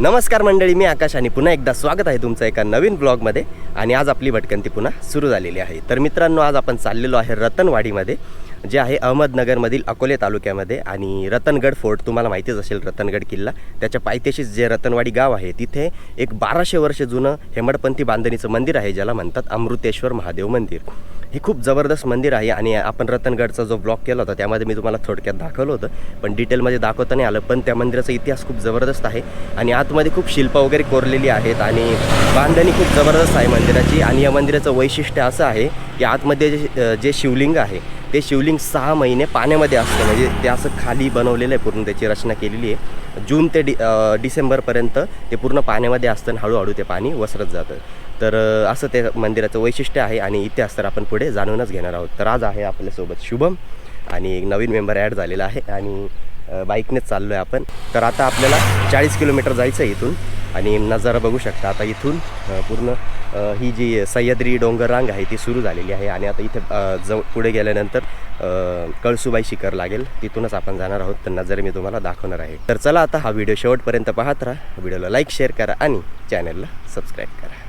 नमस्कार मंडळी मी आकाश आणि पुन्हा एकदा स्वागत आहे तुमचं एका नवीन ब्लॉगमध्ये आणि आज आपली भटकंती पुन्हा सुरू झालेली आहे. तर मित्रांनो आज आपण चाललेलो आहे रतनवाडीमध्ये जे आहे अहमदनगरमधील अकोले तालुक्यामध्ये. आणि रतनगड फोर्ट तुम्हाला माहितीच असेल रतनगड किल्ला. त्याच्या पायथ्याशीच जे रतनवाडी गाव आहे तिथे एक बाराशे वर्ष जुनं हेमडपंथी बांधणीचं मंदिर आहे ज्याला म्हणतात अमृतेश्वर महादेव मंदिर. हे खूप जबरदस्त मंदिर आहे आणि आपण रतनगडचा जो ब्लॉग केला होता त्यामध्ये मी तुम्हाला थोडक्यात दाखवलं होतं पण डिटेलमध्ये दाखवता नाही आलं पण त्या मंदिराचा इतिहास खूप जबरदस्त आहे आणि आतमध्ये खूप शिल्प वगैरे कोरलेली आहेत आणि बांधणी खूप जबरदस्त आहे मंदिराची आणि या मंदिराचं वैशिष्ट्य असं आहे की आतमध्ये जे जे शिवलिंग आहे ते शिवलिंग सहा महिने पाण्यामध्ये असतं. म्हणजे ते असं खाली बनवलेलं आहे पूर्ण त्याची रचना केलेली आहे. जून ते डि डिसेंबरपर्यंत ते पूर्ण पाण्यामध्ये असतं आणि हळूहळू ते पाणी वसरत जातं. तर असं ते मंदिराचं वैशिष्ट्य आहे आणि इतिहास तर आपण पुढे जाणूनच घेणार आहोत. तर आज आहे आपल्यासोबत शुभम आणि एक नवीन मेंबर ॲड झालेला आहे आणि बाईकनेच चाललो आहे आपण. तर आता आपल्याला चाळीस किलोमीटर जायचं आहे इथून आणि नजारा बघू शकता. आता इथून पूर्ण ही जी सह्याद्री डोंगर रांग आहे ती सुरू झालेली आहे आणि आता इथे जव पुढे गेल्यानंतर कळसुबाई शिखर लागेल. तिथूनच आपण जाणार आहोत. तर नजर मी तुम्हाला दाखवणार आहे. तर चला आता हा व्हिडिओ शेवटपर्यंत पाहत राहा. व्हिडिओला लाईक शेअर करा आणि चॅनलला सबस्क्राईब करा.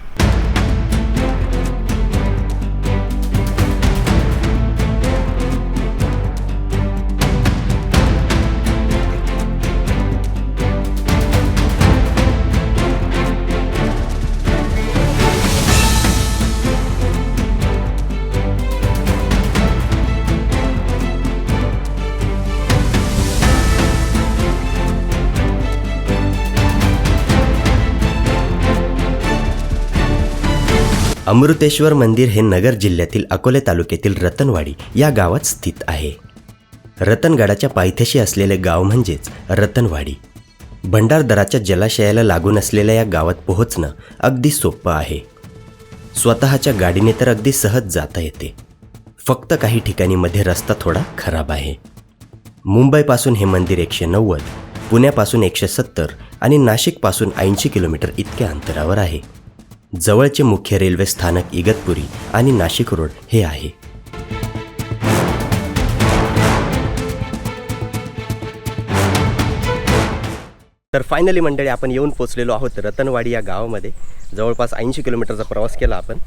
अमृतेश्वर मंदिर हे नगर जिल्ह्यातील अकोले तालुक्यातील रतनवाडी या गावात स्थित आहे. रतनगडाच्या पायथ्याशी असलेले गाव म्हणजेच रतनवाडी. भंडारदराच्या जलाशयाला लागून असलेल्या या गावात पोहोचणं अगदी सोपं आहे. स्वतःच्या गाडीने तर अगदी सहज जाता येते. फक्त काही ठिकाणी मध्ये रस्ता थोडा खराब आहे. मुंबईपासून हे मंदिर एकशे नव्वद पुण्यापासून एकशे सत्तर आणि नाशिकपासून ऐंशी किलोमीटर इतक्या अंतरावर आहे. जवळचे मुख्य रेल्वे स्थानक इगतपुरी आणि नाशिक रोड हे आहे. तर फायनली मंडळी आपण येऊन पोचलेलो आहोत रतनवाडी या गावामध्ये. जवळपास ऐंशी किलोमीटरचा प्रवास केला आपण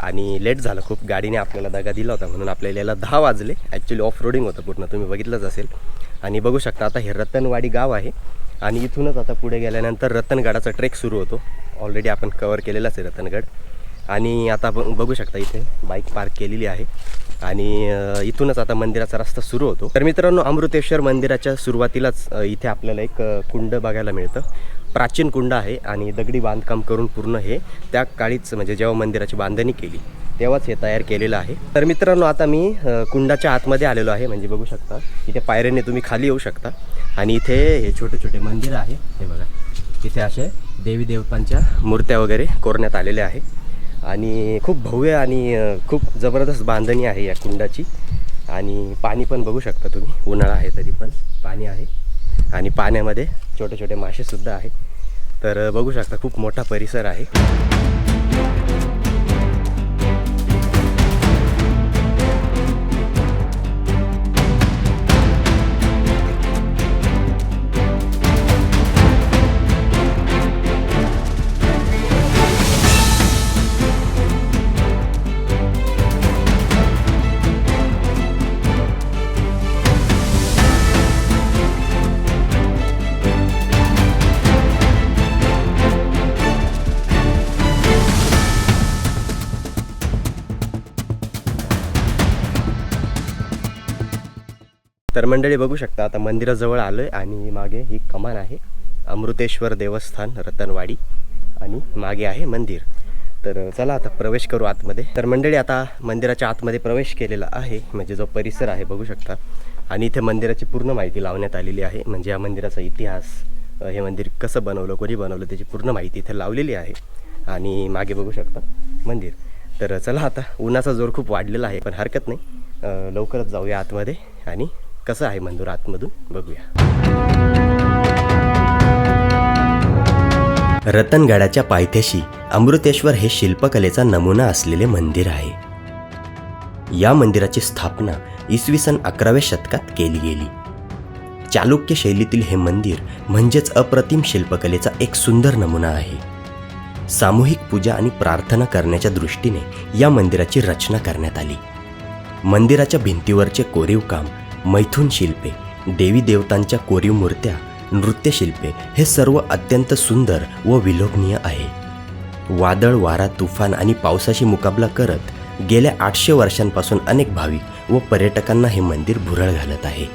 आणि लेट झालं खूप. गाडीने आपल्याला दगा दिला होता म्हणून आपल्याला याला दहा वाजले. ॲक्च्युली ऑफ रोडिंग होतं पूर्ण. तुम्ही बघितलंच असेल. आणि बघू शकता आता हे रतनवाडी गाव आहे. आणि इथूनच आता पुढे गेल्यानंतर रतनगडाचा ट्रेक सुरू होतो. ऑलरेडी आपण कवर केलेलाच आहे रतनगड. आणि आता ब- बघू शकता इथे बाईक पार्क केलेली आहे. आणि इथूनच आता मंदिराचा रस्ता सुरू होतो. तर मित्रांनो अमृतेश्वर मंदिराच्या सुरुवातीलाच इथे आपल्याला एक कुंड बघायला मिळतं. प्राचीन कुंड आहे आणि दगडी बांधकाम करून पूर्ण हे त्या काळीच म्हणजे जेव्हा मंदिराची बांधणी केली तेव्हाच हे तयार केलेलं आहे. तर मित्रांनो आता मी कुंडाच्या आतमध्ये आलेलो आहे म्हणजे बघू शकता. इथे पायऱ्याने तुम्ही खाली येऊ शकता. आणि इथे हे छोटे छोटे मंदिर आहे. हे बघा. इथे असे देवी देवतांच्या मूर्त्या वगैरे कोरण्यात आलेल्या आहे आणि खूप भव्य आणि खूप जबरदस्त बांधणी आहे या कुंडाची. आणि पाणी पण बघू शकता तुम्ही. उन्हाळा आहे तरी पण पाणी आहे. आणि पाण्यामध्ये छोटे छोटे मासेसुद्धा आहे तर बघू शकता खूप मोठा परिसर आहे. तर मंडळी बघू शकता आता मंदिराजवळ आलो आहे आणि मागे ही कमान आहे अमृतेश्वर देवस्थान रतनवाडी आणि मागे आहे मंदिर. तर चला आता प्रवेश करू आतमध्ये. तर मंडळी आता मंदिराच्या आतमध्ये प्रवेश केलेला आहे म्हणजे जो परिसर आहे बघू शकता. आणि इथे मंदिराची पूर्ण माहिती लावण्यात आलेली आहे म्हणजे या मंदिराचा इतिहास हे मंदिर कसं बनवलं कोणी बनवलं त्याची पूर्ण माहिती इथे लावलेली आहे. आणि मागे बघू शकता मंदिर. तर चला आता उन्हाचा जोर खूप वाढलेला आहे पण हरकत नाही. लवकरच जाऊया आतमध्ये आणि कसं आहे मंदिर आतमधून? बघूया. रतनगडाच्या पायथ्याशी अमृतेश्वर हे शिल्पकलेचा नमुना असलेले मंदिर आहे. या मंदिराची स्थापना इसवी सन अकराव्या शतकात केली गेली. चालुक्य शैलीतील हे मंदिर म्हणजेच अप्रतिम शिल्पकलेचा एक सुंदर नमुना आहे. सामूहिक पूजा आणि प्रार्थना करण्याच्या दृष्टीने या मंदिराची रचना करण्यात आली. मंदिराच्या भिंतीवरचे कोरीव काम मैथुन शिल्पे देवी देवतांच्या कोरीव मूर्त्या नृत्यशिल्पे हे सर्व अत्यंत सुंदर व विलोभनीय आहे. वादळ वारा तुफान आणि पावसाशी मुकाबला करत गेल्या आठशे वर्षांपासून अनेक भाविक व पर्यटकांना हे मंदिर भुरळ घालत आहे.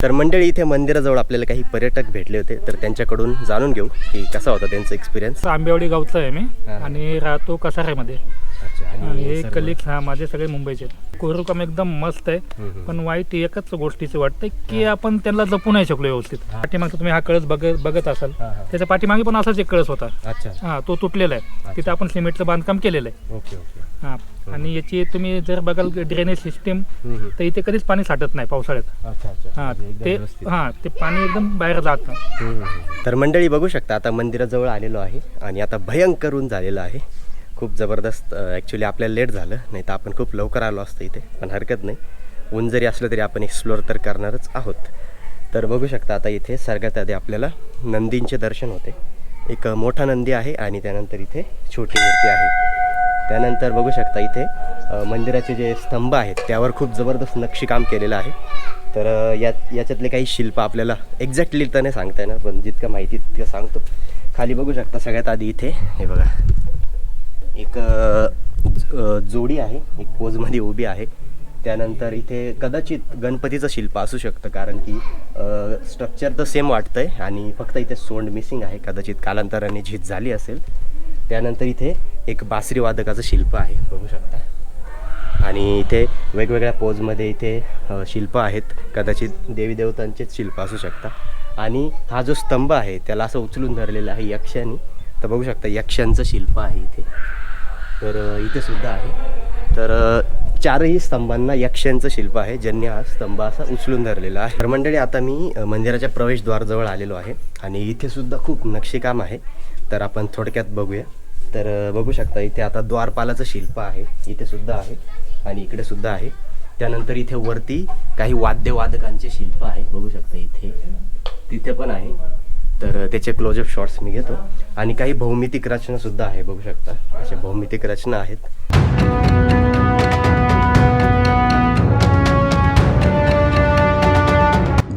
तर मंडळी इथे मंदिराजवळ आपल्याला काही पर्यटक भेटले होते तर त्यांच्याकडून जाणून घेऊ की कसा होता त्यांचा एक्सपिरियन्स आंबेवाडी गावचा आहे मी. आणि राहतो कसाऱ्यामध्ये अच्छा आणि हे कलिक हा माझे सगळे मुंबईचे आहेत. कोरीव काम एकदम मस्त आहे. पण वाईट एकच गोष्टीचं वाटतंय की आपण त्यांना जपू नाही शकलो व्यवस्थित. पाठीमागचा तुम्ही हा कळस बघत बघत असाल. हा, हा. त्याच्या पाठीमागे पण असाच एक कळस होता. अच्छा. हा तो तुटलेला आहे. तिथं आपण सिमेंटचं बांधकाम केलेलं आहे. Okay okay. हा. आणि याची तुम्ही जर बघाल ड्रेनेज सिस्टीम तर इथे कधीच पाणी साठत नाही पावसाळ्यात. अच्छा अच्छा. हा ते हा ते पाणी एकदम बाहेर जात. नाही तर मंडळी बघू शकता आता मंदिराजवळ आलेलो आहे आणि आता भयंकर झालेलं आहे. खूप जबरदस्त ॲक्च्युली आपल्याला लेट झालं नाही तर आपण खूप लवकर आलो असतं इथे पण हरकत नाही. ऊन जरी असलं तरी आपण एक्सप्लोअर तर करणारच आहोत. तर बघू शकता आता इथे सर्गात आधी आपल्याला नंदींचे दर्शन होते. एक मोठा नंदी आहे आणि त्यानंतर इथे छोटी मूर्ती आहे. त्यानंतर बघू शकता इथे मंदिराचे जे स्तंभ आहेत त्यावर खूप जबरदस्त नक्षीकाम केलेलं आहे. तर यात याच्यातले काही शिल्प आपल्याला एक्झॅक्टली तर नाही सांगता येणार पण जितकं माहिती तितकं सांगतो. खाली बघू शकता सगळ्यात आधी इथे हे बघा. एक जोडी आहे. एक पोजमध्ये उभी आहे. त्यानंतर इथे कदाचित गणपतीचं शिल्प असू शकतं कारण की स्ट्रक्चर तर सेम वाटतंय आणि फक्त इथे सोंड मिसिंग आहे. कदाचित कालांतराने झीज झाली असेल. त्यानंतर इथे एक बासरी वादकाचं शिल्प आहे. बघू शकता. आणि इथे वेगवेगळ्या पोजमध्ये इथे शिल्प आहेत. कदाचित देवी देवतांचेच शिल्प असू शकतात आणि हा जो स्तंभ आहे त्याला असं उचलून धरलेला आहे यक्षांनी. तर बघू शकता यक्षांचं शिल्प आहे इथे. तर इथे सुद्धा आहे. तर चारही स्तंभांना यक्षांचं शिल्प आहे ज्यांनी हा स्तंभ असा उचलून धरलेला आहे. तर मंडळी आता मी मंदिराच्या प्रवेशद्वारजवळ आलेलो आहे आणि इथे सुद्धा खूप नक्षीकाम आहे. तर आपण थोडक्यात बघूया. तर बघू शकता इथे आता द्वारपालाचं शिल्प आहे. इथे सुद्धा आहे आणि इकडे सुद्धा आहे. त्यानंतर इथे वरती काही वाद्यवादकांचे शिल्प आहे. बघू शकता इथे. तिथे पण आहे. तर त्याचे क्लोजअप शॉट्स मी घेतो. आणि काही भौमितिक रचना सुद्धा आहे बघू शकता. असे भौमितिक रचना आहेत.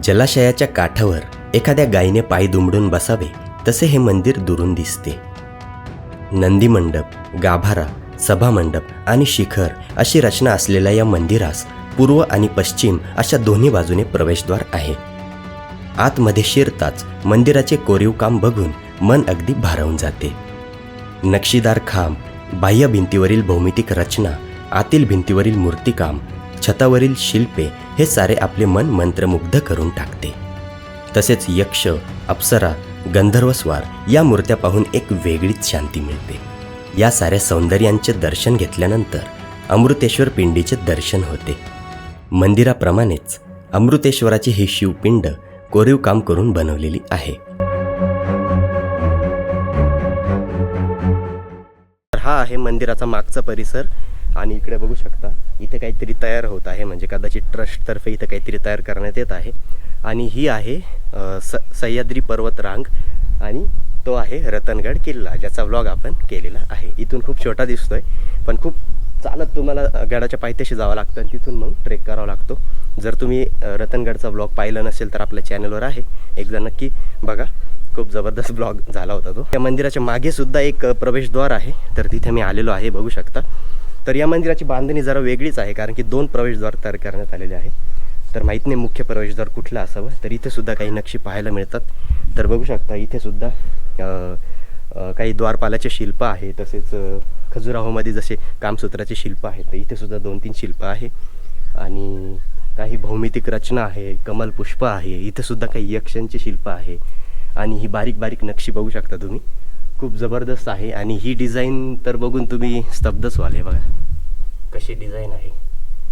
जलाशयाच्या काठावर एखाद्या गायीने पाय दुमडून बसावे तसे हे मंदिर दुरून दिसते. नंदी मंडप गाभारा सभामंडप आणि शिखर अशी रचना असलेल्या या मंदिरास पूर्व आणि पश्चिम अशा दोन्ही बाजूने प्रवेशद्वार आहे. आतमध्ये शिरताच मंदिराचे कोरीव काम बघून मन अगदी भारावून जाते. नक्षीदार खांब बाह्य भिंतीवरील भौमितिक रचना आतील भिंतीवरील मूर्तिकाम छतावरील शिल्पे हे सारे आपले मन मंत्रमुग्ध करून टाकते. तसेच यक्ष अप्सरा गंधर्वस्वार या मूर्त्या पाहून एक वेगळीच शांती मिळते. या साऱ्या सौंदर्यांचे दर्शन घेतल्यानंतर अमृतेश्वर पिंडीचे दर्शन होते. मंदिराप्रमाणेच अमृतेश्वराची ही शिवपिंड कोरीव काम करून बनवलेली आहे. तर हा आहे मंदिराचा मागचा परिसर आणि इकडे बघू शकता इथे काहीतरी तयार होत आहे म्हणजे कदाचित ट्रस्टतर्फे इथं काहीतरी तयार करण्यात येत आहे. आणि ही आहे स सह्याद्री पर्वत रांग आणि तो आहे रतनगड किल्ला ज्याचा व्लॉग आपण केलेला आहे. इथून खूप छोटा दिसतोय पण खूप चालत तुम्हाला गडाच्या पायथ्याशी जावं लागतं आणि तिथून मग ट्रेक करावा लागतो. जर तुम्ही रतनगडचा ब्लॉग पाहिला नसेल तर आपल्या चॅनलवर आहे. एकदा नक्की बघा खूप जबरदस्त ब्लॉग झाला होता तो. या मंदिराच्या मागे सुद्धा एक प्रवेशद्वार आहे. तर तिथे मी आलेलो आहे बघू शकता. तर या मंदिराची बांधणी जरा वेगळीच आहे कारण की दोन प्रवेशद्वार तयार करण्यात आलेले आहे. तर माहीत नाही मुख्य प्रवेशद्वार कुठलं असावं तर इथे सुद्धा काही नक्षी पाहायला मिळतात. तर बघू शकता इथे सुद्धा काही द्वारपालाचे शिल्प आहे तसेच खजुराहोमध्ये जसे कामसूत्राचे शिल्प आहेत तर इथे सुद्धा दोन तीन शिल्प आहे. आणि काही भौमितिक रचना आहे कमल पुष्प आहे इथे सुद्धा काही यक्षांचे शिल्प आहे. आणि ही बारीक बारीक नक्षी बघू शकता तुम्ही. खूप जबरदस्त आहे. आणि ही डिझाईन तर बघून तुम्ही स्तब्धच व्हाल बघा. कशी डिझाईन आहे.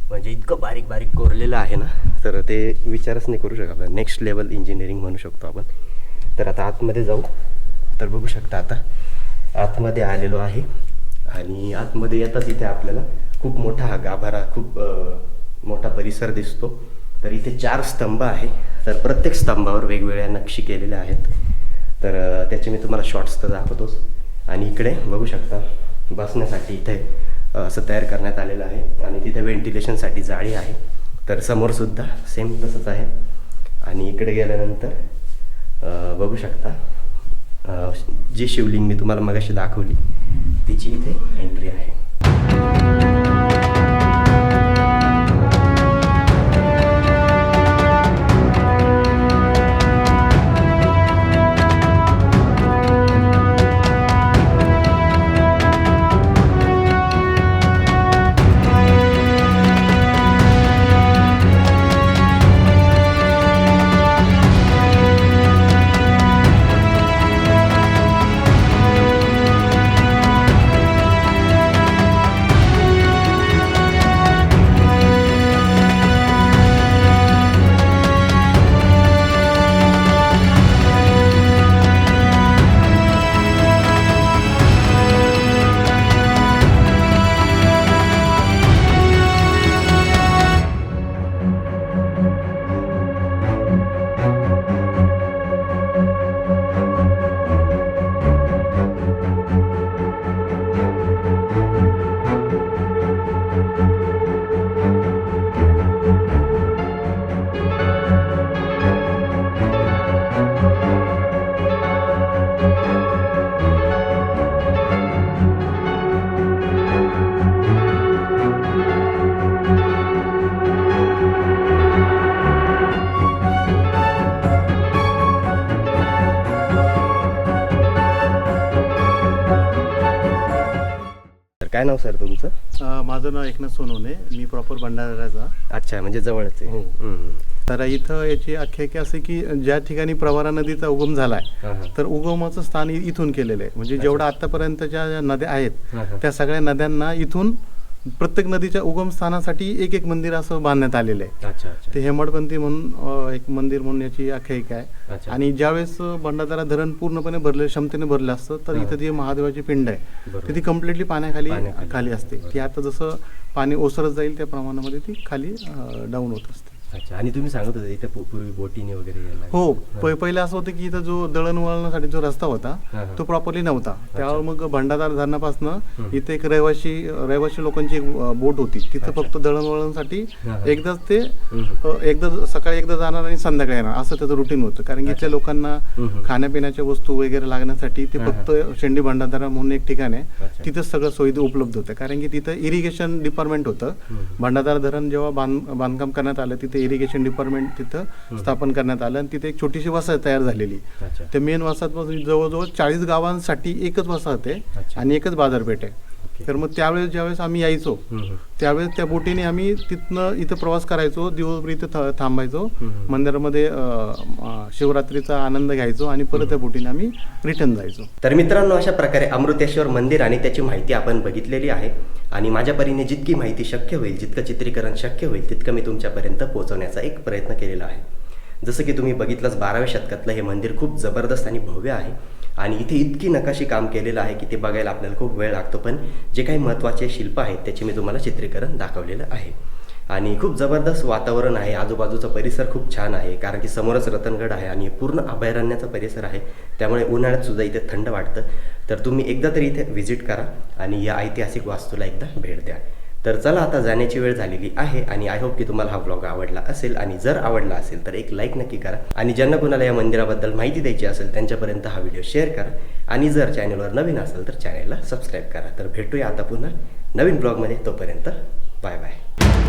म्हणजे इतकं बारीक बारीक कोरलेलं आहे ना तर ते विचारच नाही करू शकत. नेक्स्ट लेवल इंजिनिअरिंग म्हणू शकतो आपण. तर आता आतमध्ये जाऊ. तर बघू शकता आता आतमध्ये आलेलो आहे. आणि आतमध्ये येताच इथे आपल्याला खूप मोठा हा गाभारा खूप मोठा परिसर दिसतो. तर इथे चार स्तंभ आहे. तर प्रत्येक स्तंभावर वेगवेगळ्या नक्षी केलेल्या आहेत. तर त्याचे मी तुम्हाला शॉर्ट्स तर दाखवतोच. आणि इकडे बघू शकता बसण्यासाठी इथे असं तयार करण्यात आलेलं आहे. आणि तिथे व्हेंटिलेशनसाठी जाळी आहे. तर समोरसुद्धा सेम तसंच आहे. आणि इकडे गेल्यानंतर बघू शकता. जी शिवलिंग मी तुम्हाला मगाशी दाखवली तिची इथे एंट्री आहे. काय नाव सर तुमचं अ, माझं नाव एकनाथ सोनवणे मी प्रॉपर भंडाऱ्याचा अच्छा म्हणजे जवळच आहे हो. हम्म. तर इथं याची आख्यायिका असे की ज्या ठिकाणी प्रवारा नदीचा उगम झालाय हा, हा. तर उगमाचं स्थान इ- इथून केलेलं आहे म्हणजे जेवढ्या आतापर्यंतच्या ज्या नद्या आहेत हा, हा. त्या सगळ्या नद्यांना इथून प्रत्येक नदीच्या उगम स्थानासाठी एक एक मंदिर असं बांधण्यात आलेलं आहे ते हेमडपंथी म्हणून एक मंदिर म्हणून याची आख्यायिका आहे. आणि ज्यावेळेस भंडारा धरण पूर्णपणे भरले क्षमतेने भरलं असतं तर. इथं जी महादेवाची पिंड आहे. तर ती कम्प्लिटली पाण्याखाली पाण्याखाली. खाली असते ती आता जसं पाणी ओसरत जाईल त्या प्रमाणामध्ये ती खाली डाऊन होत असते अच्छा आणि तुम्ही सांगत होते इथे पू- पूर्वी बोटीने वगैरे यायला हो. प- पहिलं असं होतं की इथं जो दळणवळणासाठी जो रस्ता होता हा, हा. तो प्रॉपरली नव्हता त्यावर मग भंडारा धरणापासनं हम्म. इथे एक रहिवाशी रहिवाशी लोकांची एक अ, बोट होती तिथं फक्त दळणवळणासाठी हा, हा. एकदाच ते हम्म. अ, एकदा सकाळी एकदा जाणार आणि संध्याकाळी येणार असं त्याचं रुटीन होतं कारण की इथल्या लोकांना हम्म. खाण्यापिण्याच्या वस्तू वगैरे लागण्यासाठी ते हा, हा. फक्त शेंडी भंडारा म्हणून एक ठिकाण अच्छा. आहे तिथंच सगळं सोयी उपलब्ध होतं कारण की तिथं इरिगेशन डिपार्टमेंट होतं हम्म. भंडारा धरण जेव्हा बांध बांधकाम करण्यात आलं तिथे इरिगेशन डिपार्टमेंट तिथं स्थापन करण्यात आलं आणि तिथे एक छोटीशी वसाहत तयार झालेली त्या मेन वसाहतपासून जवळजवळ चाळीस गावांसाठी एकच वसाहत आहे. आणि एकच बाजारपेठ आहे. तर मग त्यावेळेस ज्यावेळेस आम्ही यायचो. त्यावेळेस त्या बोटीने आम्ही तिथनं इथं प्रवास करायचो दिवसभर इथं थांबायचो. मंदिरामध्ये शिवरात्रीचा आनंद घ्यायचो आणि परत त्या बोटीने आम्ही रिटर्न जायचो. तर मित्रांनो अशा प्रकारे अमृतेश्वर मंदिर आणि त्याची माहिती आपण बघितलेली आहे आणि माझ्या परीने जितकी माहिती शक्य होईल जितकं चित्रीकरण शक्य होईल तितकं मी तुमच्यापर्यंत पोहोचवण्याचा एक प्रयत्न केलेला आहे. जसं की तुम्ही बघितलंच बाराव्या शतकातलं हे मंदिर खूप जबरदस्त आणि भव्य आहे. आणि इथे इतकी नकाशी काम केलेलं आहे की ते बघायला आपल्याला खूप वेळ लागतो पण जे काही महत्त्वाचे शिल्प आहेत त्याचे मी तुम्हाला चित्रीकरण दाखवलेलं आहे. आणि खूप जबरदस्त वातावरण आहे आजूबाजूचा परिसर खूप छान आहे कारण की समोरच रतनगड आहे आणि पूर्ण अभयारण्याचा परिसर आहे. त्यामुळे उन्हाळ्यात सुद्धा इथे थंड वाटतं. तर तुम्ही एकदा तरी इथे व्हिजिट करा आणि या ऐतिहासिक वास्तूला एकदा भेट द्या. तर चला आता जाण्याची वेळ झालेली आहे आणि आय होप की तुम्हाला हा व्लॉग आवडला असेल आणि जर आवडला असेल तर एक लाईक नक्की करा. आणि ज्यांना कुणाला या मंदिराबद्दल माहिती द्यायची असेल त्यांच्यापर्यंत हा व्हिडिओ शेअर करा. आणि जर चॅनलवर नवीन असेल तर चॅनलला सबस्क्राईब करा. तर भेटूया आता पुन्हा नवीन ब्लॉगमध्ये तोपर्यंत बाय बाय